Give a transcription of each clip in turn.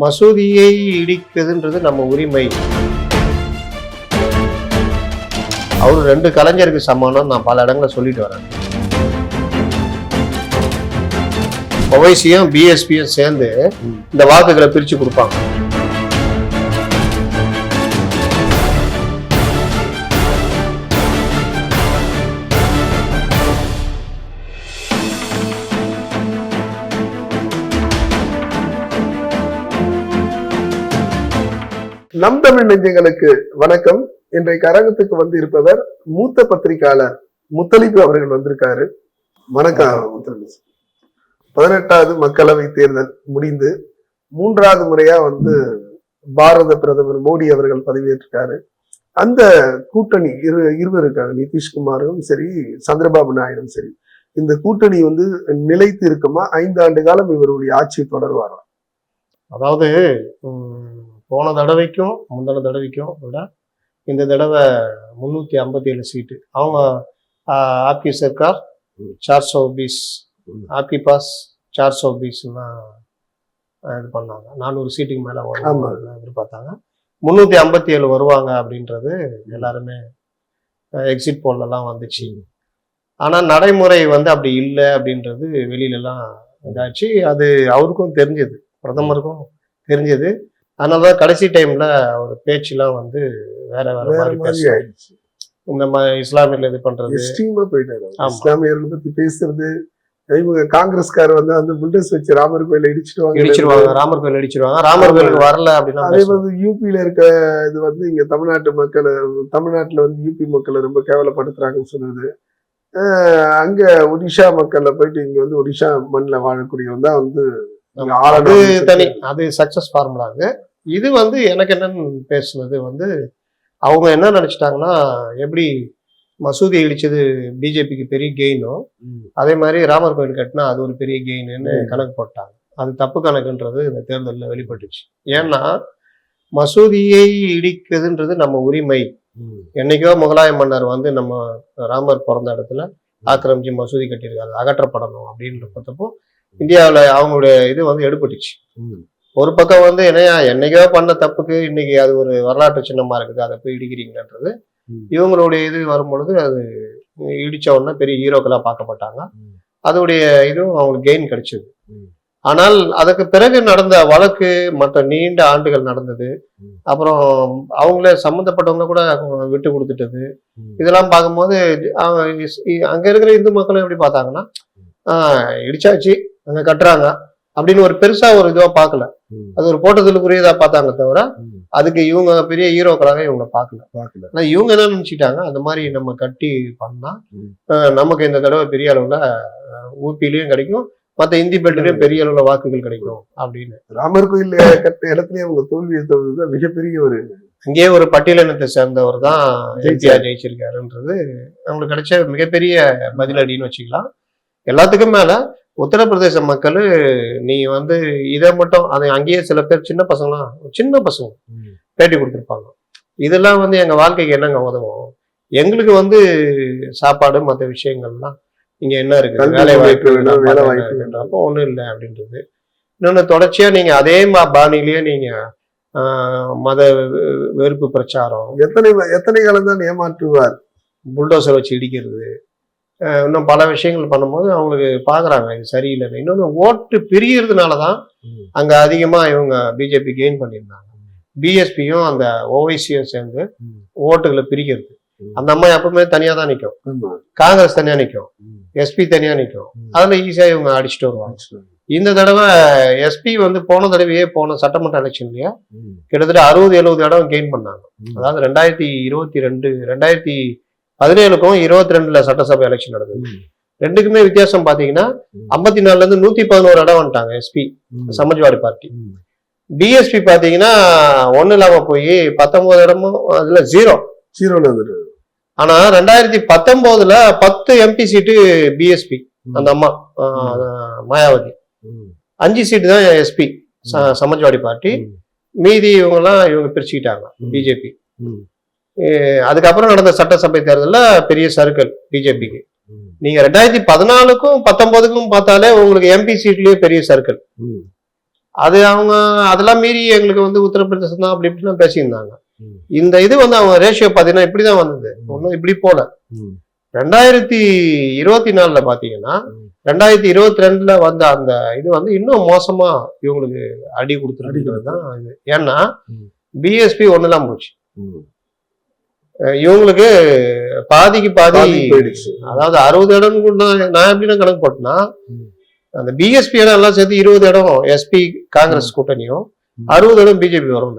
மசூதியை இடிக்குதுன்றது நம்ம உரிமை. அவர் ரெண்டு கலைஞருக்கு சமானம் நான் பல இடங்களில் சொல்லிட்டு வரேன். ஒவைசியும் பிஎஸ்பியும் சேர்ந்து இந்த வாக்குகளை பிரிச்சு கொடுப்பாங்க. நம் தமிழ் நெஞ்சங்களுக்கு வணக்கம். இன்றைக்கு அரங்கத்துக்கு வந்து இருப்பவர் மூத்த பத்திரிகையாளர் முத்தளிப்பு அவர்கள் வந்திருக்காரு. வணக்கம். முத்தலிப்பு பதினெட்டாவது மக்களவை தேர்தல் முடிந்து மூன்றாவது முறையா வந்து பாரத பிரதமர் மோடி அவர்கள் பதவியேற்றிருக்காரு. அந்த கூட்டணி இரு இருவர் இருக்காங்க நிதிஷ்குமாரும் சரி சந்திரபாபு நாயுடும் சரி. இந்த கூட்டணி வந்து நிலைத்து இருக்குமா ஐந்து ஆண்டு காலம் இவருடைய ஆட்சி தொடர்வாராம் அதாவது போன தடவைக்கும் முந்தின தடவைக்கும் விட இந்த தடவை முந்நூற்றி ஐம்பத்தி ஏழு சீட்டு அவங்க ஆப்கி சர்க்கார் சார் சௌ பீஸ் ஆப்கி பாஸ் சார் சௌ பீஸ்லாம் இது பண்ணாங்க. நானூறு சீட்டுக்கு மேலே. எதிர்பார்த்தாங்க. முந்நூற்றி ஐம்பத்தி ஏழு வருவாங்க அப்படின்றது எல்லாருமே எக்ஸிட் போல்லலாம் வந்துச்சு. ஆனால் நடைமுறை வந்து அப்படி இல்லை அப்படின்றது வெளியிலலாம் இதாச்சு. அது அவருக்கும் தெரிஞ்சது. பிரதமருக்கும் தெரிஞ்சது. அதனால தான் கடைசி டைம்ல அவர் பேச்சுலாம் வந்து வேற வேற மாதிரி. ஆயிடுச்சு. இந்த மாதிரி இஸ்லாமியில் இது பண்றது. எக்ஸ்ட்ரீமா போயிட்டாரு. இஸ்லாமியர்கள் பத்தி பேசுறது. இவங்க காங்கிரஸ்கார் வந்து அந்த புல்டர்ஸ் வச்சு ராமர் கோயில இடிச்சிடுவாங்க. இடிச்சிருவாங்க ராமர் கோயில் இடிச்சிருவாங்க. ராமர் கோயிலுக்கு வரல அப்படின்னா அதே வந்து யூபியில இருக்க இது வந்து இங்க தமிழ்நாட்டு மக்களை தமிழ்நாட்டுல வந்து யூபி மக்களை ரொம்ப கேவலப்படுத்துறாங்கன்னு சொன்னது அங்க ஒடிஷா மக்களை போயிட்டு இங்க வந்து ஒடிஷா மண்ணில் வாழக்கூடியவங்க தான் வந்து அது தனி அது சக்சஸ் ஃபார்முலாங்க இது வந்து எனக்கு என்னன்னு பேசுனது வந்து அவங்க என்ன நினைச்சிட்டாங்கன்னா எப்படி மசூதி இடிச்சது பிஜேபிக்கு பெரிய கெயினோ. அதே மாதிரி ராமர் கோயில் கட்டினா அது ஒரு பெரிய கெயின்னு. கணக்கு போட்டாங்க அது தப்பு கணக்குன்றது இந்த தேர்தலில் வெளிப்பட்டுச்சு ஏன்னா மசூதியை இடிக்குதுன்றது நம்ம உரிமை. என்னைக்கோ முகலாய மன்னர் வந்து நம்ம ராமர் பிறந்த இடத்துல ஆக்கிரமிச்சு மசூதி கட்டியிருக்காரு அகற்றப்படணும் அப்படின்றப்போ இந்தியாவில் அவங்களுடைய இது வந்து எடுபட்டுச்சு. ஒரு பக்கம் வந்து என்னையா என்னைக்கோ பண்ண தப்புக்கு இன்னைக்கு அது ஒரு வரலாற்று சின்னமா இருக்குது அதை போய் இடிக்கிறீங்கன்றது. இவங்களுடைய இது வரும்பொழுது அது இடிச்ச உடனே பெரிய ஹீரோக்களா பார்க்கப்பட்டாங்க. அதோடைய இதுவும் அவங்களுக்கு கெயின் கிடைச்சது. ஆனால் அதுக்கு பிறகு நடந்த வழக்கு மற்ற நீண்ட ஆண்டுகள் நடந்தது. அப்புறம் அவங்களே சம்மந்தப்பட்டவங்க கூட விட்டு கொடுத்துட்டது. இதெல்லாம் பார்க்கும்போது அங்க இருக்கிற இந்து மக்களும் எப்படி பார்த்தாங்கன்னா இடிச்சாச்சு அங்க கட்டுறாங்க அப்படின்னு ஒரு பெருசா ஒரு இதுவா பார்க்கல. ம். அது ஒரு போட்டதுக்குரியதா பார்த்தாங்க தவிர. அதுக்கு இவங்க பெரிய ஹீரோக்களாக இவங்க பார்க்கல. பார்க்கல. ஆனா இவங்க என்ன நினைச்சிட்டாங்க அந்த மாதிரி நம்ம கட்டி பண்ணா நமக்கு இந்த தடவை பெரிய அளவுல ஆஹ் ஊபிலையும் கிடைக்கும் மத்த இந்தி பெல்ட்லயும் பெரிய அளவுல வாக்குகள் கிடைக்கும் அப்படின்னு. ராமர் கோயில் கட்ட இடத்துலயே அவங்க தோல்வியை தோல்விதான் மிகப்பெரிய ஒரு அங்கேயே ஒரு பட்டியலினத்தை சேர்ந்தவர் தான். எம்ஜிஆர் ஜெயிச்சிருக்காருன்றது அவங்களுக்கு கிடைச்ச மிகப்பெரிய பதிலடின்னு வச்சுக்கலாம். எல்லாத்துக்கும் மேல உத்தரப்பிரதேச மக்கள் நீ வந்து இதை மட்டும் அதை அங்கேயே சில பேர் சின்ன பசங்களாம் சின்ன பசங்க பேட்டி கொடுத்துருப்பாங்க. இதெல்லாம் வந்து எங்க வாழ்க்கைக்கு என்னங்க உதவும்? எங்களுக்கு வந்து சாப்பாடு மற்ற விஷயங்கள்லாம் இங்க என்ன இருக்கு வேலை வாய்ப்பு வேணும், வேலை வாய்ப்பு வேணும். வேணுன்றப்போ ஒண்ணும் இல்லை அப்படின்றது. இன்னொன்னு தொடர்ச்சியா நீங்க அதே மா- பாணியிலேயே நீங்க ஆஹ், மத வெறுப்பு பிரச்சாரம் எத்தனை எத்தனை காலம் தான் ஏமாற்றுவார்? புல்டோசர் வச்சு இடிக்கிறது இன்னும் பல விஷயங்கள் பண்ணும்போது அவங்களுக்கு பார்க்குறாங்க இது சரியில்லைன்னு இன்னொன்று ஓட்டு பிரியறதுனால தான். அங்கே அதிகமாக இவங்க பிஜேபி கெயின் பண்ணியிருந்தாங்க பிஎஸ்பியும் அந்த ஓவைசியும் சேர்ந்து. ஓட்டுகளை பிரிக்கிறது. அந்த அம்மா எப்பவுமே தனியாக தான் நிற்கும். காங்கிரஸ் தனியாக நிற்கும். எஸ்பி தனியாக நிற்கும். அதில் ஈஸியாக இவங்க அடிச்சுட்டு வருவாங்க இந்த தடவை எஸ்பி வந்து போன தடவையே போன சட்டமன்ற எலெக்ஷன்லயே. கிட்டத்தட்ட அறுபது எழுபது இடம் கெயின் பண்ணாங்க. அதாவது ரெண்டாயிரத்தி இருபத்தி ரெண்டு ரெண்டாயிரத்தி பதினேழுக்கும் இருபத்தி ரெண்டுல சட்டசபை எலெக்ஷன் நடந்தது. ரெண்டுக்குமே வித்தியாசம் பாத்தீங்கன்னா. ஐம்பத்தி நாலுல இருந்து நூத்தி பதினோரு இடம் வந்துட்டாங்க எஸ்பி. சமாஜ்வாடி பார்ட்டி. பிஎஸ்பி பாத்தீங்கன்னா ஒண்ணு இல்லாம போய் பத்தொன்பது இடமும் அதுல ஜீரோ ஜீரோல. ஆனா ரெண்டாயிரத்தி பத்தொன்பதுல பத்து எம்பி சீட்டு பிஎஸ்பி அந்த அம்மா மாயாவதி. அஞ்சு சீட்டு தான் எஸ்பி சமாஜ்வாடி பார்ட்டி. மீதி இவங்கெல்லாம் இவங்க பிரிச்சுக்கிட்டாங்க. பிஜேபி. அதுக்கப்புறம் நடந்த சட்டசபை தேர்தலில் பெரிய சர்க்கிள் பிஜேபிக்கு. நீங்க ரெண்டாயிரத்தி பதினாலுக்கும் பத்தொன்பதுக்கும் பார்த்தாலே உங்களுக்கு எம்பி சீட்லயே பெரிய சர்க்கிள். அது அவங்க அதெல்லாம் மீறி எங்களுக்கு வந்து உத்தரப்பிரதேசம் தான் அப்படி இப்படிலாம் பேசியிருந்தாங்க. இந்த இது வந்து அவங்க ரேஷியோ பார்த்தீங்கன்னா இப்படிதான் வந்தது ஒன்றும் இப்படி போல. ரெண்டாயிரத்தி இருபத்தி நாலுல பாத்தீங்கன்னா. ரெண்டாயிரத்தி இருபத்தி ரெண்டுல வந்த அந்த இது வந்து இன்னும் மோசமா இவங்களுக்கு அடி கொடுத்துருக்கிறது தான் இது ஏன்னா. பிஎஸ்பி ஒண்ணுதான் போச்சு இவங்களுக்கு பாதிக்கு பாதி போயிடுச்சு அதாவது அறுபது இடம் நான் எப்படின்னா கணக்கு போட்டேன்னா. அந்த பிஎஸ்பி இடம் எல்லாம் சேர்த்து இருபது இடம் எஸ்பி காங்கிரஸ் கூட்டணியும். அறுபது இடம் பிஜேபி வரும்.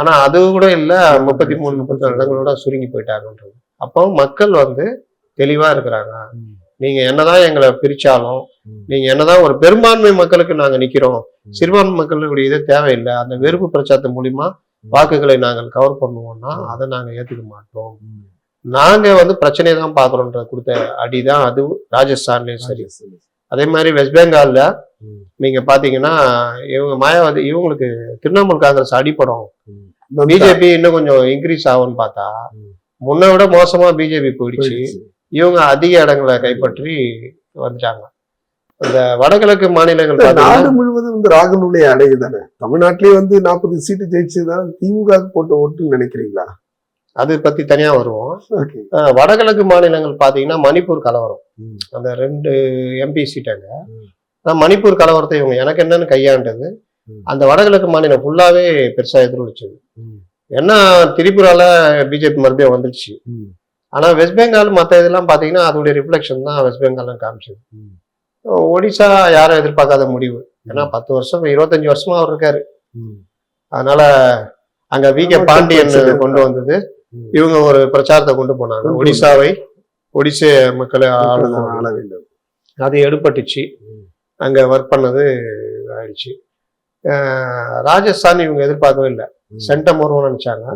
ஆனா அது கூட இல்ல முப்பத்தி மூணு முப்பத்தி நாலு இடங்களோட சுருங்கி போயிட்டாங்கன்றது அப்போ மக்கள் வந்து தெளிவா இருக்கிறாங்க. நீங்க என்னதான் எங்களை பிரிச்சாலும். நீங்க என்னதான் ஒரு பெரும்பான்மை மக்களுக்கு நாங்க நிக்கிறோம். சிறுபான்மை மக்களுடைய இது தேவையில்லை அந்த வெறுப்பு பிரச்சாரத்தின் மூலியமா வாக்குகளை நாங்கள் கவர் பண்ணுவோம்னா. அதை நாங்க ஏத்துக்க மாட்டோம் ம். நாங்க வந்து பிரச்சனையை தான் பாக்குறோன்ற கொடுத்த அடிதான் அது ராஜஸ்தான்லயும் சரி அதே மாதிரி வெஸ்ட் பெங்கால்ல ம். நீங்க பாத்தீங்கன்னா இவங்க மாயாவதி இவங்களுக்கு திரிணாமுல் காங்கிரஸ் அடிப்படும் பிஜேபி இன்னும் கொஞ்சம் இன்க்ரீஸ் ஆகும்னு பார்த்தா. முன்னை விட மோசமா பிஜேபி போயிடுச்சு போயிடுச்சு. இவங்க அதிக இடங்களை கைப்பற்றி வந்துட்டாங்க இந்த வடகிழக்கு மாநிலங்கள் நாடு முழுவதும் வந்து ராகுலுடைய அடைவு தானே தமிழ்நாட்டிலேயே வந்து நாற்பது சீட்டு ஜெயிச்சதுதான் திமுக போட்ட ஓட்டுன்னு நினைக்கிறீங்களா அது பத்தி தனியா வருவோம் வடகிழக்கு மாநிலங்கள் பாத்தீங்கன்னா மணிப்பூர் கலவரம். அந்த ரெண்டு எம்பி சீட்டாங்க. நான் மணிப்பூர் கலவரத்தை இவங்க எனக்கு என்னன்னு கையாண்டது. அந்த வடகிழக்கு மாநிலம் ஃபுல்லாவே பெருசா எதிரொலிச்சது ம். என்ன திரிபுரால பிஜேபி மறுபடியும் வந்துருச்சு ம். ஆனா வெஸ்ட் பெங்கால் மத்த இதெல்லாம் பாத்தீங்கன்னா அதோடைய ரிஃப்ளெக்ஷன் தான் வெஸ்ட் பெங்கால் காமிச்சது. ஒடிசா யாரும் எதிர்பார்க்காத முடிவு. ஏன்னா பத்து வருஷம் இருபத்தஞ்சு வருஷமா அவர் இருக்காரு. அதனால அங்க வி. கே. பாண்டியன். கொண்டு வந்தது. இவங்க ஒரு பிரச்சாரத்தை கொண்டு போனாங்க. ஒடிசாவை ஒடிசா மக்களை ஆள வேண்டும். அது எடுபட்டுச்சு. அங்க ஒர்க் பண்ணது ஆயிடுச்சு ராஜஸ்தான் இவங்க எதிர்பார்க்கவே இல்லை. சென்டம் வருவோம்னு நினைச்சாங்க.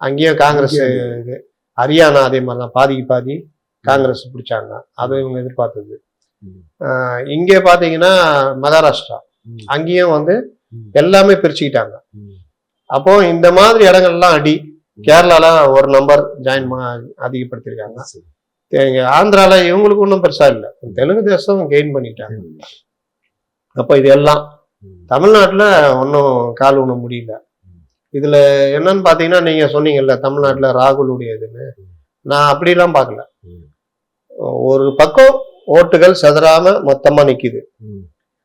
அங்கேயும் காங்கிரஸ் இது ஹரியானா அதே மாதிரி தான் பாதிக்கு பாதி காங்கிரஸ் பிடிச்சாங்க. அதை இவங்க எதிர்பார்த்தது. இங்கே பாத்தீங்கன்னா மகாராஷ்டிரா. அங்கேயும் வந்து. எல்லாமே பிரிச்சுக்கிட்டாங்க. அப்போ இந்த மாதிரி இடங்கள்லாம் அடி கேரளால ஒரு நம்பர் ஜாயின் அதிகப்படுத்திருக்காங்க. இங்க ஆந்திரால இவங்களுக்கு ஒன்றும் பெருசா இல்லை தெலுங்கு தேசம் கெயின் பண்ணிட்டாங்க. அப்போ இது எல்லாம். தமிழ்நாட்டுல ஒன்றும் கால் ஊன முடியல இதுல என்னன்னு பாத்தீங்கன்னா நீங்க சொன்னீங்கல்ல தமிழ்நாட்டுல ராகுலுடைய இதுன்னு நான் அப்படிலாம் பார்க்கல. ஒரு பக்கம் ஓட்டுகள் செதறாம மொத்தமா நிக்குது.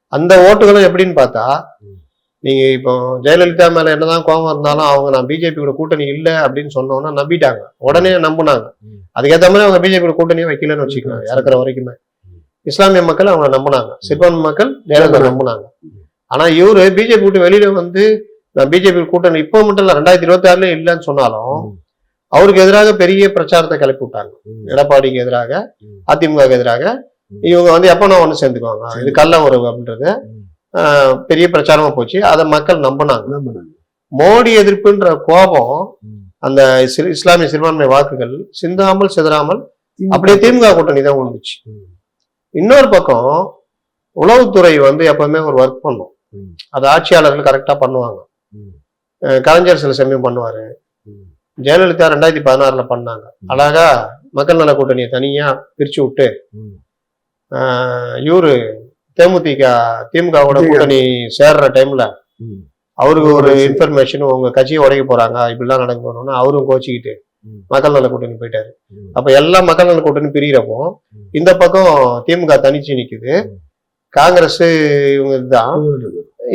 அந்த ஓட்டுகளும் எப்படின்னு பார்த்தா. நீங்க இப்போ ஜெயலலிதா மேல என்னதான் கோபம் இருந்தாலும் அவங்க நான் பிஜேபி கூட கூட்டணி இல்லை அப்படின்னு சொன்னோன்னா நம்பிட்டாங்க. உடனே நம்புனாங்க. அதுக்கேற்ற மாதிரி அவங்க பிஜேபி கூட கூட்டணியே வைக்கலன்னு வச்சுக்கலாம் இறக்குற வரைக்குமே. இஸ்லாமிய மக்கள் அவங்க நம்பினாங்க. சிறுபான்மை மக்கள் ஜெயலலிதா நம்பினாங்க. ஆனா இவரு பிஜேபி விட்டு வெளியில வந்து நான் பிஜேபி கூட்டணி இப்போ மட்டும் இல்ல ரெண்டாயிரத்தி இருபத்தி ஆறுல இல்லைன்னு சொன்னாலும். அவருக்கு எதிராக பெரிய பிரச்சாரத்தை கிளப்பி விட்டாங்க. எடப்பாடிக்கு எதிராக. அதிமுக எதிராக. இவங்க வந்து எப்ப நான் ஒண்ணு சேர்ந்துக்குவாங்க இது கள்ள உறவு அப்படின்றது பெரிய பிரச்சாரமா போச்சு அதை மக்கள் நம்பினாங்க? மோடி எதிர்ப்புன்ற கோபம். அந்த இஸ்ல- இஸ்லாமிய சிறுபான்மை வாக்குகள் சிந்தாமல் சிதறாமல். அப்படியே திமுக கூட்டணி தான் விழுந்துச்சு. இன்னொரு பக்கம் உளவுத்துறை வந்து எப்பவுமே ஒரு ஒர்க் பண்ணும். அது ஆட்சியாளர்கள் கரெக்டா பண்ணுவாங்க கலைஞர் சில சமயம் பண்ணுவாரு. ஜெயலலிதா ரெண்டாயிரத்தி பதினாறுல பண்ணாங்க அழகா மக்கள் நல கூட்டணியை தனியா பிரிச்சு விட்டு இவரு தேமுதிக திமுகவோட கூட்டணி சேர்ற டைம்ல. அவருக்கு ஒரு. இன்ஃபர்மேஷன் உங்க கட்சியை உடைக்க போறாங்க இப்படிலாம் நடக்க போறோம்னா அவரும் கோச்சிக்கிட்டு. மக்கள் நல கூட்டணி போயிட்டாரு. அப்ப எல்லா மக்கள் நல கூட்டணி பிரியறப்போ. இந்த பக்கம் திமுக தனிச்சு நிக்குது. காங்கிரஸ் இவங்க இதுதான்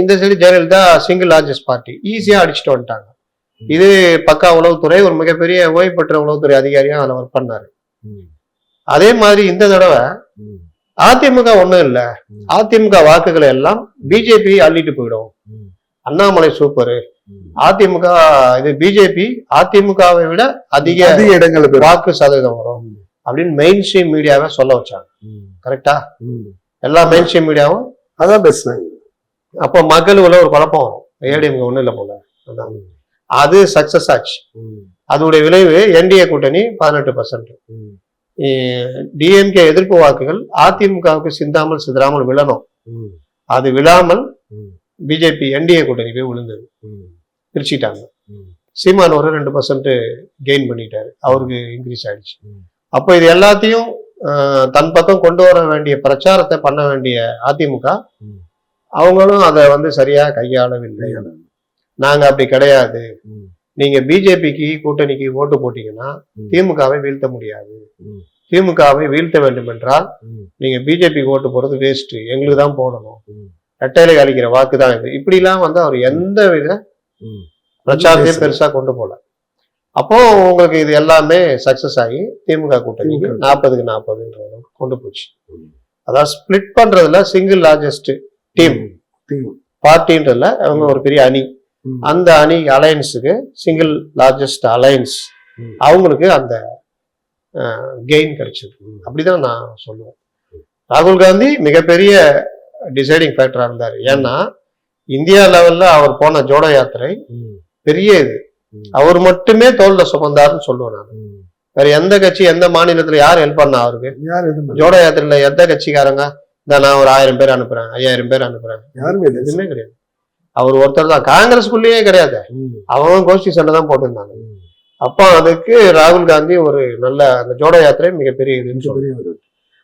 இந்த side Jayalalithaa single largest party ஈஸியா அடிச்சுட்டு வந்துட்டாங்க. இது பக்கா உளவுத்துறை ஒரு மிகப்பெரிய ஓய்வு பெற்ற உளவுத்துறை அதிகாரியா அதில் ஒர்க் பண்ணாரு. அதே மாதிரி இந்த தடவை. அதிமுக ஒண்ணும் இல்ல. அதிமுக வாக்குகளை எல்லாம் பிஜேபி அள்ளிட்டு போயிடும். அண்ணாமலை சூப்பர். அதிமுக இது பிஜேபி அதிமுகவை விட அதிக அதிக இடங்களை. வாக்கு சதவீதம் வரும் அப்படின்னு மெயின் ஸ்ட்ரீம் மீடியாவை சொல்ல வச்சாங்க. கரெக்டா. எல்லா மெயின் ஸ்ட்ரீம் மீடியாவும் அதான் பேசுனாங்க அப்போ மக்களுக்குள்ள ஒரு குழப்பம் ஏடிஎம்க ஒண்ணும் இல்லை போல அதான். அது சக்சஸ் ஆச்சு. அதோடைய விளைவு என்டிஏ கூட்டணி பதினெட்டு பர்சன்ட். டிஎம்கே எதிர்ப்பு வாக்குகள் அதிமுகவுக்கு சிந்தாமல் சிதறாமல் விழணும். அது விழாமல். பிஜேபி என்டிஏ கூட்டணி போய் விழுந்தது. பிரிச்சுட்டாங்க. சீமான் ஒரு ரெண்டு பர்சன்ட் கெயின் பண்ணிட்டாரு அவருக்கு இன்க்ரீஸ் ஆயிடுச்சு. அப்போ இது எல்லாத்தையும் தன் பக்கம் கொண்டு வர வேண்டிய பிரச்சாரத்தை பண்ண வேண்டிய அதிமுக. அவங்களும் அதை வந்து சரியா கையாளவில்லை நாங்க அப்படி கிடையாது. நீங்க பிஜேபிக்கு கூட்டணிக்கு ஓட்டு போட்டீங்கன்னா. திமுகவை வீழ்த்த முடியாது. திமுகவை வீழ்த்த வேண்டும் என்றால். நீங்க பிஜேபிக்கு ஓட்டு போறது வேஸ்ட் எங்களுக்கு தான் போடணும். ரெட்டையில அளிக்கிற வாக்கு தான் இது இப்படிலாம் வந்து அவர் எந்த வித. பிரச்சாரத்தையும். பெருசா கொண்டு போல அப்போ உங்களுக்கு இது எல்லாமே சக்சஸ் ஆகி திமுக கூட்டணிக்கு திமுக. நாற்பதுக்கு நாற்பதுன்றது கொண்டு போச்சு. அதாவது ஸ்பிளிட் பண்றதுல சிங்கிள் லார்ஜஸ்ட் டீம் பார்ட்டின்றதுல அவங்க ஒரு பெரிய அணி. அந்த அணி அலையன்ஸுக்கு சிங்கிள் லார்ஜஸ்ட் அலையன்ஸ். அவங்களுக்கு அந்த கெயின் கிடைச்சது. அப்படிதான் நான் சொல்லுவேன் ராகுல் காந்தி மிகப்பெரிய டிசைடிங் ஃபேக்டரா இருந்தார் ஏன்னா இந்தியா லெவல்ல அவர் போன ஜோடோ யாத்திரை. பெரிய இது. அவர் மட்டுமே தோல்ல சுமந்தாருன்னு சொல்லுவேன் நான். வேற எந்த கட்சி எந்த மாநிலத்துல யார் ஹெல்ப் பண்ணா அவருக்கு. ஜோடோ யாத்திரையில எந்த கட்சிக்காரங்க இந்த நான் ஒரு ஆயிரம் பேர் அனுப்புறேன் ஐயாயிரம் பேர் அனுப்புறேன் யாருமே. எதுவுமே கிடையாது அவர் ஒருத்தர் தான். காங்கிரஸ்குள்ளேயே கிடையாது. அவன் கோஷ்டி சண்டை தான் போட்டிருந்தாங்க. அப்போ அதுக்கு ராகுல் காந்தி ஒரு நல்ல அந்த ஜோடோ யாத்திரை மிகப்பெரிய இதுன்னு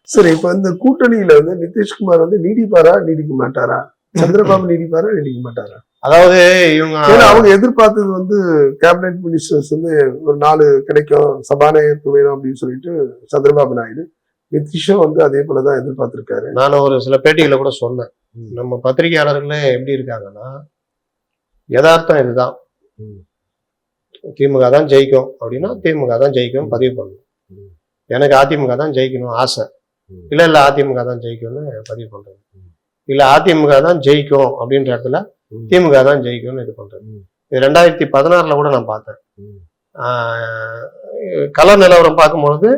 சரி இப்ப இந்த கூட்டணியில வந்து நிதிஷ்குமார் வந்து நீடிப்பாரா நீடிக்க மாட்டாரா? சந்திரபாபு நீடிப்பாரா நீடிக்க மாட்டாரா? அதாவது இவங்க ஏன்னா அவங்க எதிர்பார்த்தது வந்து கேபினெட் மினிஸ்டர்ஸ் வந்து ஒரு நாலு கிடைக்கும் சபாநாயகருக்கு வேணும் அப்படின்னு சொல்லிட்டு சந்திரபாபு நாயுடு நிதிஷும் வந்து அதே போலதான் எதிர்பார்த்திருக்காரு. நான் ஒரு சில பேட்டிகளை கூட சொன்னேன். நம்ம பத்திரிகையாளர்களே எப்படி இருக்காங்கன்னா யதார்த்தம் இதுதான். திமுக தான் ஜெயிக்கும் அப்படின்னா திமுக தான் ஜெயிக்கும் பதிவு பண்ணணும். எனக்கு அதிமுக தான் ஜெயிக்கணும் ஆசை. இல்ல இல்ல அதிமுக தான் ஜெயிக்கும்னு பதிவு பண்றது ம். இல்ல அதிமுக தான் ஜெயிக்கும் அப்படின்ற இடத்துல. திமுக தான் ஜெயிக்கும்னு இது பண்றது ம். இது ரெண்டாயிரத்தி பதினாறுல கூட நான் பார்த்தேன் கள நிலவரம் பார்க்கும்பொழுது.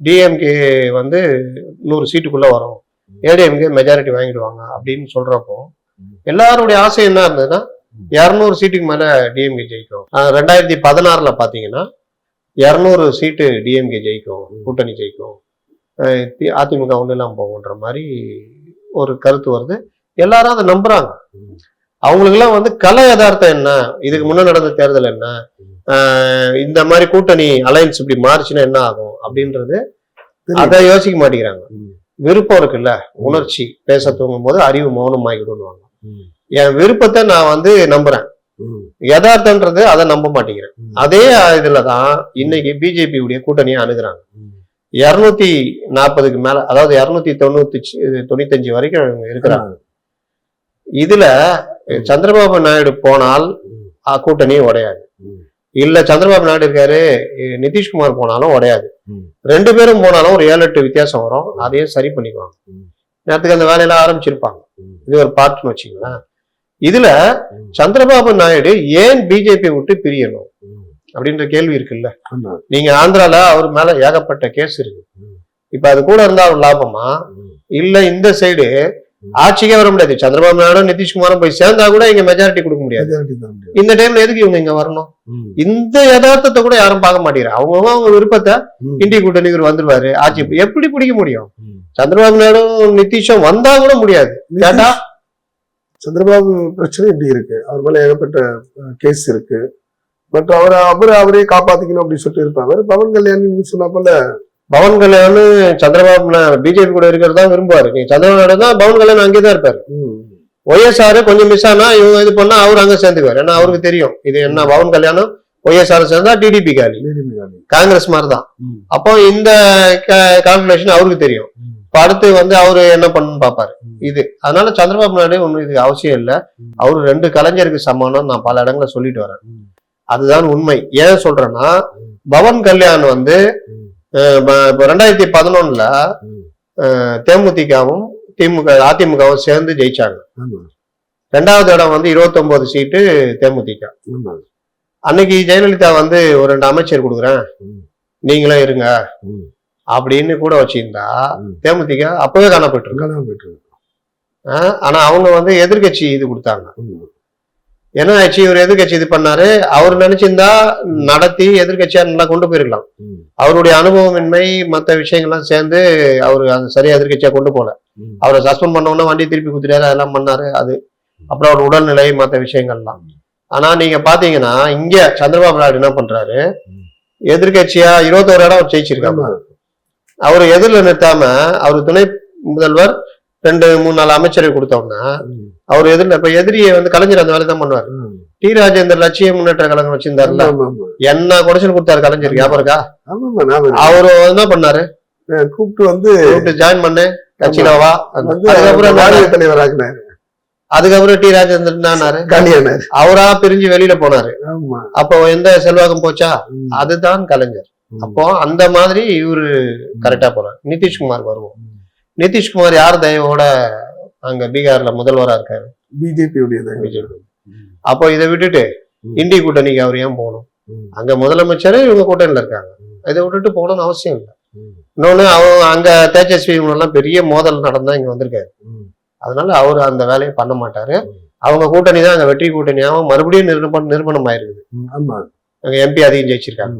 டிஎம்கே வந்து நூறு சீட்டுக்குள்ள வரும். ஏடிஎம்கே மெஜாரிட்டி வாங்கிடுவாங்க அப்படின்னு சொல்றப்போ. எல்லாருடைய ஆசை என்ன இருந்ததுன்னா. இரநூறு சீட்டுக்கு மேல டிஎம்கே ஜெயிக்கும் ரெண்டாயிரத்தி பதினாறுல பாத்தீங்கன்னா இரநூறு சீட்டு டிஎம்கே ஜெயிக்கும். கூட்டணி ஜெயிக்கும் அதிமுக ஒண்ணு இல்லாம போகுன்ற மாதிரி ஒரு கருத்து வருது எல்லாரும் அதை நம்புறாங்க. அவங்களுக்கெல்லாம் வந்து கல யதார்த்தம் என்ன இதுக்கு முன்ன நடந்த தேர்தல் என்ன இந்த மாதிரி கூட்டணி அலைன்ஸ் இப்படி மாறுச்சுன்னா என்ன ஆகும் அப்படின்றது. அதை யோசிக்க மாட்டேங்கிறாங்க. விருப்பம் இருக்குல்ல உணர்ச்சி பேச தூங்கும் போது அறிவு மௌனம் ஆகிடுவாங்க ம். என் விருப்பத்தை நான் வந்து நம்புறேன். யதார்த்தன்றது அதை நம்ப மாட்டேங்கிறேன். அதே இதுலதான் இன்னைக்கு பிஜேபி உடைய கூட்டணியை அணுகுறாங்க. இருநூத்தி நாற்பதுக்கு மேல அதாவது இருநூத்தி தொண்ணூத்தி தொண்ணூத்தஞ்சு வரைக்கும் இருக்கிறாங்க இதுல சந்திரபாபு நாயுடு போனால் ம். அஹ், கூட்டணி உடையாது. இல்ல சந்திரபாபு நாயுடு இருக்காரு நிதிஷ்குமார் போனாலும் உடையாது. ரெண்டு பேரும் போனாலும் ஒரு ஏழு எட்டு வித்தியாசம் வரும் அதையும் சரி பண்ணிக்குவாங்க. நேரத்துக்கு அந்த வேலையெல்லாம் ஆரம்பிச்சிருப்பாங்க. இது ஒரு பார்ட்னு வச்சுங்களேன் இதுல. சந்திரபாபு நாயுடு ஏன் பிஜேபி விட்டு பிரியணும். அப்படின்ற கேள்வி இருக்குல்ல. நீங்க ஆந்திரால அவர் மேல ஏகப்பட்ட கேஸ் இருக்கு. இப்ப அது கூட இருந்தா ஒரு லாபமா. இல்ல இந்த சைடு ஆட்சிக்கே வர முடியாது. சந்திரபாபு நாயுடு நிதிஷ்குமாரும் போய் சேர்ந்தா கூட இங்க மெஜாரிட்டி கொடுக்க முடியாது. இந்த டைம்ல எதுக்கு இவங்க இங்க வரணும். இந்த யதார்த்தத்தை கூட யாரும் பார்க்க மாட்டேங்கிறாங்க. அவங்க அவங்க விருப்பத்தை. இந்திய கூட்டணி இவர் வந்துருவாரு. ஆட்சி எப்படி பிடிக்க முடியும். சந்திரபாபு நாயுடும் நிதிஷும் வந்தா கூட முடியாது. கேட்டா? சந்திரபாபு பிரச்சனை இப்படி இருக்கு. அவர் மேல ஏகப்பட்ட கேஸ் இருக்கு. பட் அவர் அவரை அவரே காப்பாத்திக்கணும் அப்படின்னு சொல்லிட்டு இருப்பாங்க பவன் கல்யாண் சொன்ன போல பவன் கல்யாண் சந்திரபாபு பிஜேபி கூட இருக்கிறது தான் விரும்புவாரு. நீங்க சந்திரபாபு தான் பவன் கல்யாண் அங்கேதான் இருப்பாரு. ம், ஒய்எஸ்ஆர் கொஞ்சம் மிஸ் ஆனா இவங்க இது பண்ணா அவர் அங்க சேர்ந்துக்குவாரு. ஏன்னா அவருக்கு தெரியும். இது என்ன பவன் கல்யாணம் ஒய்எஸ்ஆர் சேர்ந்தா டிடிபி காலி. காங்கிரஸ் மாதிரி தான். அப்போ இந்த கால்குலேஷன் அவருக்கு தெரியும். அடுத்து வந்து அவரு என்ன பண்ணணும்னு பாப்பாரு. இது. அதனால சந்திரபாபு நாயுடு ஒண்ணும் இது அவசியம் இல்ல. அவரு ரெண்டு கலைஞருக்கு சமானம் நான் பல இடங்களை சொல்லிட்டு வரேன். அதுதான் உண்மை. ஏன் சொல்றேன்னா. பவன் கல்யாண் வந்து இப்ப ரெண்டாயிரத்தி பதினொன்னுல. தேமுதிகவும் திமுக அதிமுகவும் சேர்ந்து ஜெயிச்சாங்க. ரெண்டாவது இடம் வந்து 29 சீட்டு தேமுதிக. அன்னைக்கு ஜெயலலிதா வந்து ஒரு ரெண்டு அமைச்சர் கொடுக்குறேன். ம், நீங்களும் இருங்க. அப்படின்னு கூட வச்சிருந்தா. தேமுதிக அப்பவே காணப்பட்டு அங்கதான் போயிட்டு இருக்கு. ஆனா அவங்க வந்து எதிர்க்கட்சி இது கொடுத்தாங்க. என்ன ஆச்சு இவர் எதிர்க்கட்சி இது பண்ணாரு. அவர் நினைச்சிருந்தா நடத்தி எதிர்க்கட்சியா நல்லா கொண்டு போயிருக்கலாம். அவருடைய அனுபவமின்மை மற்ற விஷயங்கள்லாம் சேர்ந்து அவர் அது சரியா எதிர்க்கட்சியா கொண்டு போல அவரை சஸ்பெண்ட் பண்ண உடனே வண்டி திருப்பி குத்துட்டாரு அதெல்லாம் பண்ணாரு அது. அப்புறம் அவர் உடல்நிலை மற்ற விஷயங்கள்லாம். ஆனா நீங்க பாத்தீங்கன்னா இங்க சந்திரபாபு நாயுடு என்ன பண்றாரு? ம். எதிர்க்கட்சியா இருபத்தோரு இடம் அவர் ஜெயிச்சிருக்காங்க. அவர் எதிரில் நிறுத்தாம அவர் துணை முதல்வர் ரெண்டு மூணு நாலு அமைச்சரை கொடுத்தோம்னா. அவர் எதிரில் இப்ப எதிரியை வந்து கலைஞர் அந்த வேலை தான் பண்ணுவார். டி. ராஜேந்தர் லட்சிய முன்னேற்ற கழகம் வச்சிருந்தாருல. என்ன குடைச்சல் கொடுத்தாரு கலைஞர் ஞாபகம் இருக்கா. அவரு என்ன பண்ணாரு? கூப்பிட்டு வந்து ஜாயின் பண்ணு கட்சியில வா அதுக்கப்புறம் மாநில என்ன? தலைவராக்குனாரு. அதுக்கப்புறம் டி. ராஜேந்தர் என்னாரு காலியானாரு அவரா பிரிஞ்சு வெளியில போனாரு. அப்போ எந்த செல்வாக்கம் போச்சா. அதுதான் கலைஞர். அப்போ அந்த மாதிரி இவரு கரெக்டா போறாரு நிதிஷ்குமார் வருவோம். நிதிஷ்குமார் யார் தயவோட அங்க பீகார்ல முதல்வரா இருக்காரு. பிஜேபி. உடையது பிஜேபி அப்போ இதை விட்டுட்டு. இந்தி கூட்டணிக்கு அவர் ஏன் போகணும். அங்க முதலமைச்சரே இவங்க கூட்டணியில இருக்காங்க. இதை விட்டுட்டு போகணும்னு அவசியம் இல்லை. இன்னொன்னு அவங்க அங்க தேஜஸ்வி இவங்கெல்லாம் பெரிய மோதல் நடந்தா இங்க வந்திருக்காரு. அதனால அவர் அந்த வேலையை பண்ண மாட்டாரு. அவங்க கூட்டணி தான் அங்க வெற்றி கூட்டணியாகவும் மறுபடியும் நிரூபணம் நிரூபணம் ஆயிருக்குது ஆமா. அங்க எம்பி அதிகம் ஜெயிச்சிருக்காங்க.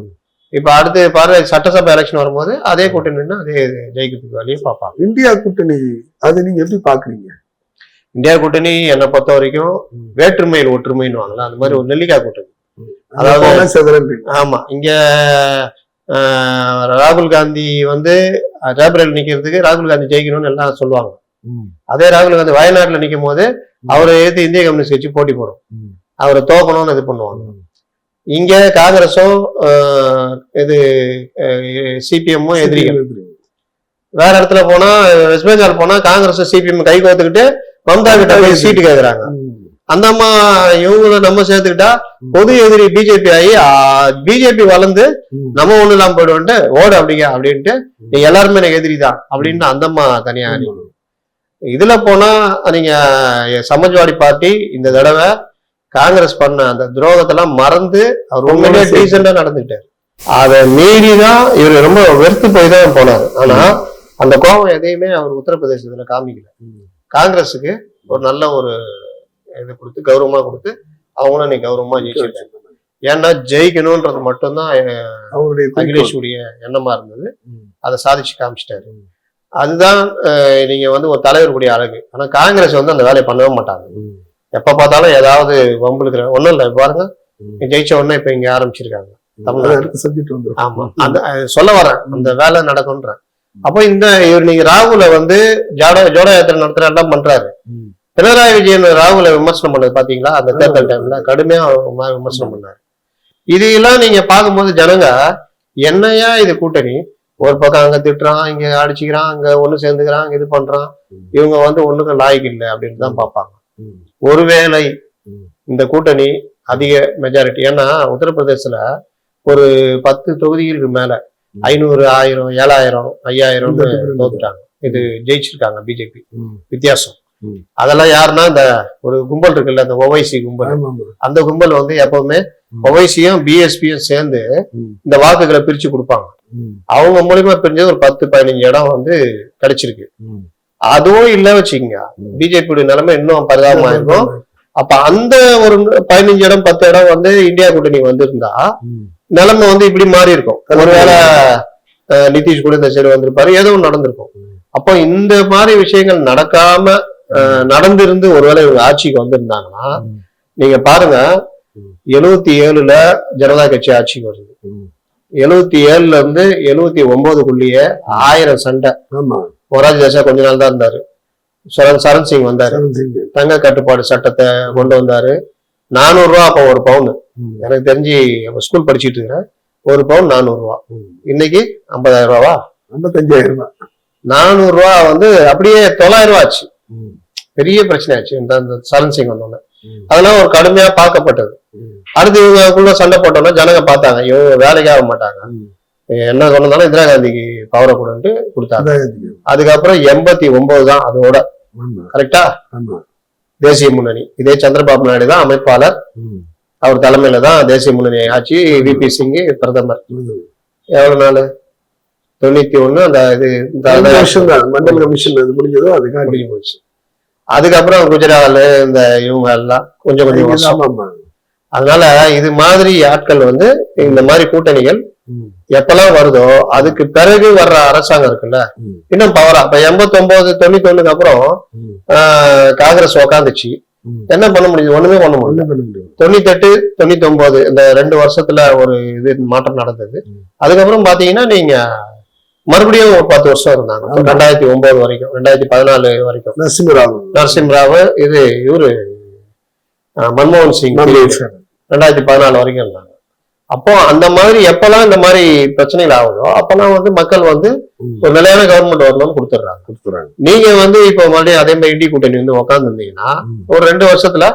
இப்ப அடுத்து பாரு சட்டசபை எலெக்ஷன் வரும்போது அதே கூட்டணின்னா அதே ஜெயிக்கிறதுக்கு வழியை பார்ப்பாங்க. இந்தியா கூட்டணி அது நீங்க எப்படி பாக்குறீங்க இந்தியா கூட்டணி என்னை பொறுத்த வரைக்கும். வேற்றுமையில் ஒற்றுமைன்னு வாங்கலாம் அந்த மாதிரி ஒரு நெல்லிக்காய் கூட்டணி. அதாவது ஆமா இங்க ராகுல் காந்தி வந்து ரேபரேல் நிக்கிறதுக்கு ராகுல் காந்தி ஜெயிக்கணும்னு எல்லாம் சொல்லுவாங்க. அதே ராகுல் காந்தி வயநாட்டுல நிக்கும் போது அவரை எதிர்த்து இந்திய கம்யூனிஸ்ட் கட்சி போட்டி போடும். அவரை தோக்கணும்னு இது பண்ணுவாங்க. இங்க காங்கிரஸும் இது சிபிஎம்மும் எதிரிகள். வேற இடத்துல போனா வெஸ்ட் பெங்கால் போனா காங்கிரஸ் சிபிஎம் கை கோத்துக்கிட்டு மம்தா கிட்ட போய் சீட்டு கேக்குறாங்க. அந்த அம்மா இவங்கள நம்ம சேர்த்துக்கிட்டா பொது எதிரி பிஜேபி ஆகி பிஜேபி வளர்ந்து நம்ம ஒண்ணு இல்லாம போயிடுவோன்ட்டு ஓடு அப்படிங்க அப்படின்ட்டு நீங்க எல்லாருமே எனக்கு எதிரி தான் அப்படின்னு அந்த அம்மா தனியா. இதுல போனா நீங்க சமாஜ்வாடி பார்ட்டி இந்த தடவை காங்கிரஸ் பண்ண அந்த துரோகத்தெல்லாம் மறந்து அவர் உண்மையிலேயே டீசெண்டா நடந்துட்டாரு அதை மீறி தான் இவர் ரொம்ப வெறுத்து போய் தான் போனாரு. ஆனா அந்த கோபம் எதையுமே அவர் உத்தரப்பிரதேசத்துல காமிக்கல. காங்கிரஸுக்கு ஒரு நல்ல ஒரு இது கொடுத்து கௌரவமா கொடுத்து அவங்களும் நீ கௌரவமா ஜெயிச்சிருக்காங்க. ஏன்னா ஜெயிக்கணும்ன்றது மட்டும்தான் அவருடைய குறிக்கோள். அகிலேஷ் உடைய எண்ணமா இருந்தது. அதை சாதிச்சு காமிச்சிட்டாரு. அதுதான் நீங்க வந்து ஒரு தலைவருடைய அழகு. ஆனா காங்கிரஸ் வந்து அந்த வேலையை பண்ணவே மாட்டாங்க. எப்ப பார்த்தாலும் ஏதாவது வம்புழுக்கிற ஒண்ணும் இல்ல பாருங்க. ஜெயிச்ச உடனே இப்ப இங்க ஆரம்பிச்சிருக்காங்க. அடுத்த சப்ஜெக்ட் வந்துரும். ஆமா. அந்த சொல்ல வரேன். அந்த வேலை நடக்கும்ன்ற. அப்போ இந்த இவர் நீங்க ராகுல வந்து ஜாட ஜோட யாத்திரை நடத்துற எல்லாம் பண்றாரு. பினராயி விஜயன் ராகுல விமர்சனம் பண்ணது பாத்தீங்களா? அந்த தேர்தல் டைம்ல கடுமையா விமர்சனம் பண்ணாரு. இதையெல்லாம் நீங்க பார்க்கும்போது ஜனங்க என்னையா இது கூட்டணி? ஒரு பக்கம் அங்க திட்டுறான் இங்க அடிச்சுக்கிறான் அங்க ஒண்ணு சேர்ந்துக்கிறான் இது பண்றான். இவங்க வந்து ஒண்ணுக்கு லாய்க்கு இல்லை அப்படின்னு தான் பார்ப்பாங்க. ம். ஒருவேளை. இந்த கூட்டணி அதிக மெஜாரிட்டி ஏன்னா உத்தரப்பிரதேசத்துல ஒரு பத்து தொகுதிகளுக்கு மேல. ஐநூறு ஆயிரம் ஏழாயிரம் ஐயாயிரம். தோத்துட்டாங்க இது ஜெயிச்சிருக்காங்க பிஜேபி. வித்தியாசம். அதெல்லாம் யாருன்னா இந்த ஒரு கும்பல் இருக்குல்ல அந்த ஒவைசி கும்பல். அந்த கும்பல் வந்து எப்பவுமே. ஒவைசியும் பிஎஸ்பியும் சேர்ந்து. இந்த வாக்குகளை பிரிச்சு கொடுப்பாங்க. அவங்க மூலியமா பிரிஞ்சது ஒரு பத்து பதினஞ்சு இடம் வந்து கிடைச்சிருக்கு. அதுவும் இல்ல வச்சுக்கோங்க. பிஜேபியோட நிலைமை இன்னும் பரிதாபமா இருக்கும் அப்ப அந்த ஒரு பதினஞ்சு இடம் பத்து இடம் வந்து இந்தியா கூட்டணி வந்திருந்தா. நிலைமை வந்து இப்படி மாறி இருக்கும் ஒருவேளை நிதிஷ் கூட இந்த சைடு வந்திருப்பாரு ஏதோ நடந்திருக்கும் அப்போ இந்த மாதிரி விஷயங்கள் நடக்காம நடந்திருந்து ஒருவேளை இவங்க ஆட்சிக்கு வந்திருந்தாங்கன்னா. நீங்க பாருங்க ம். எழுபத்தி ஏழுல ஜனதா கட்சி ஆட்சிக்கு வருது ம். எழுபத்தி ஏழுல இருந்து எழுபத்தி ஒன்பதுக்குள்ளேயே ஆயிரம் சண்டை ஆமா மொராஜி தேசா கொஞ்ச நாள் தான் இருந்தாரு சரண் சரண் சிங் வந்தாரு. தங்க கட்டுப்பாடு சட்டத்தை கொண்டு வந்தாரு நானூறு ரூபா அப்போ ஒரு பவுன். எனக்கு தெரிஞ்சு ஸ்கூல் படிச்சிட்டு இருக்கிறேன் ஒரு பவுன் நானூறு ரூபா. இன்னைக்கு ஐம்பதாயிரம் ரூபாவா ஐம்பத்தஞ்சாயிரம் ரூபாய் நானூறு ரூபா வந்து அப்படியே தொள்ளாயிரம் ரூபா ஆச்சு. பெரிய பிரச்சனை ஆச்சு இந்த சரண் சிங் வந்தோடனே. அதெல்லாம் ஒரு கடுமையா பார்க்கப்பட்டது. அடுத்து இவங்களுக்குள்ள சண்டை போட்டோம்னா ஜனங்க பார்த்தாங்க இவங்க வேலைக்கு ஆக மாட்டாங்க. என்ன சொன்னதாலும் இந்திரா காந்திக்கு பவரை கொடுன்ட்டு கொடுத்தாங்க. அதுக்கப்புறம் எண்பத்தி ஒன்பது தான் அதோட. கரெக்டா தேசிய முன்னணி. இதே சந்திரபாபு நாயுடு தான் அமைப்பாளர். அவர் தலைமையில தான் தேசிய முன்னணி ஆட்சி. விபி சிங் பிரதமர். எவ்வளவு நாள்? தொண்ணூத்தி ஒண்ணு அந்த இது மண்டல் கமிஷன் அது முடிஞ்சதோ அதுக்காக. முடிஞ்சு போச்சு. அதுக்கப்புறம் குஜராத் இந்த இவங்க எல்லாம் கொஞ்சம் கொஞ்சம் அதனால இது மாதிரி ஆட்கள் வந்து இந்த மாதிரி கூட்டணிகள். எப்பெல்லாம் வருதோ அதுக்கு பிறகு வர்ற அரசாங்கம் இருக்குல்ல. இன்னும் பவரா இப்ப எண்பத்தி ஒன்பது தொண்ணூத்தி ஒண்ணுக்கு அப்புறம் காங்கிரஸ் உக்காந்துச்சு. என்ன பண்ண முடியுது? ஒண்ணுமே பண்ண முடியல. தொண்ணூத்தி எட்டு தொண்ணூத்தி ஒன்பது இந்த ரெண்டு வருஷத்துல ஒரு இது மாற்றம் நடந்தது. அதுக்கப்புறம் பாத்தீங்கன்னா நீங்க மறுபடியும் ஒரு பத்து வருஷம் இருந்தாங்க. ரெண்டாயிரத்தி ஒன்பது வரைக்கும் ரெண்டாயிரத்தி பதினாலு வரைக்கும். நரசிம்மராவ். நரசிம்மராவ் இது இவரு மன்மோகன் சிங். ரெண்டாயிரத்தி பதினாலு வரைக்கும் இருந்தாங்க. அப்போ அந்த மாதிரி எப்பெல்லாம் இந்த மாதிரி பிரச்சனைகள் ஆகுதோ அப்பெல்லாம் வந்து மக்கள் வந்து. ஒரு நிலையான கவர்மெண்ட் வரணும்னு கொடுத்துட்றாங்க கொடுத்துறாங்க நீங்க வந்து இப்போ மறுபடியும் அதே மாதிரி இடி கூட்டணி வந்து ம். ஒரு ரெண்டு வருஷத்துல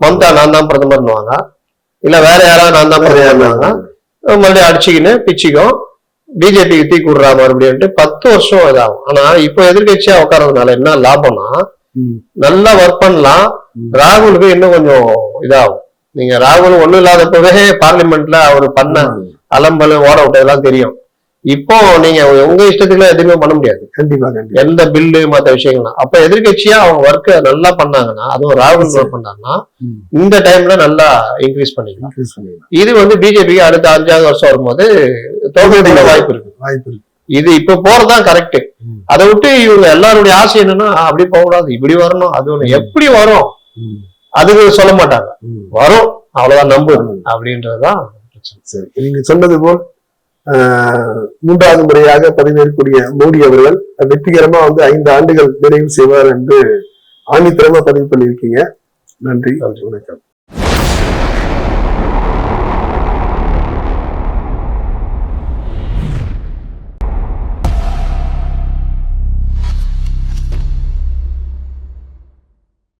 மம்தா நான் தான் பிரதமர்னுவாங்க இல்ல வேற யாராவது நான் தான் பிரதமர்னுவாங்க மறுபடியும் அடிச்சுக்கின்னு பிச்சுக்கும் பிஜேபிக்கு தீ கூடுறா மறுபடியும் பத்து வருஷம் இதாகும் ஆனா இப்போ எதிர்கட்சியா உட்கார்றதுனால என்ன லாபம்னா. நல்லா ஒர்க் பண்ணலாம். ராகுலுக்கு இன்னும் கொஞ்சம் இதாகும் நீங்க ராகுல் ஒண்ணும் இல்லாதப்பவே பார்லிமெண்ட்ல அவர் பண்ண அலம்பல் ஓட விட்டதெல்லாம் தெரியும். இப்போ நீங்க உங்க இஷ்டத்துக்குலாம் எதுவுமே பண்ண முடியாது. கண்டிப்பா எந்த பில்லு மத்த விஷயங்கள்லாம். அப்ப எதிர்கட்சியா அவங்க ஒர்க்கை நல்லா பண்ணாங்கன்னா அதுவும் ராகுல் ஒர்க் பண்ணாங்கன்னா. இந்த டைம்ல நல்லா இன்க்ரீஸ் பண்ணிக்கலாம். இது வந்து பிஜேபிக்கு அடுத்த அஞ்சாவது வருஷம் வரும்போது தோல்வியுடைய வாய்ப்பு இருக்கு. வாய்ப்பு இருக்கு. இது இப்ப போறதுதான் கரெக்ட். அதை விட்டு இவங்க எல்லாருடைய ஆசை என்னன்னா அப்படி போகக்கூடாது. இப்படி வரணும். அது ஒண்ணு எப்படி வரும். அதுக்கு சொல்ல மாட்டாங்க. வரும் அவ்வளவுதான் நம்பு ம். அப்படின்றதுதான் சரி நீங்க சொன்னது போல் ஆஹ், மூன்றாவது முறையாக பதவியேற்கக்கூடிய மோடி அவர்கள் வெற்றிகரமா வந்து ஐந்து ஆண்டுகள் நிறைவு செய்வார் என்று ஆணித்தரமா பதிவு பண்ணியிருக்கீங்க நன்றி. வணக்கம்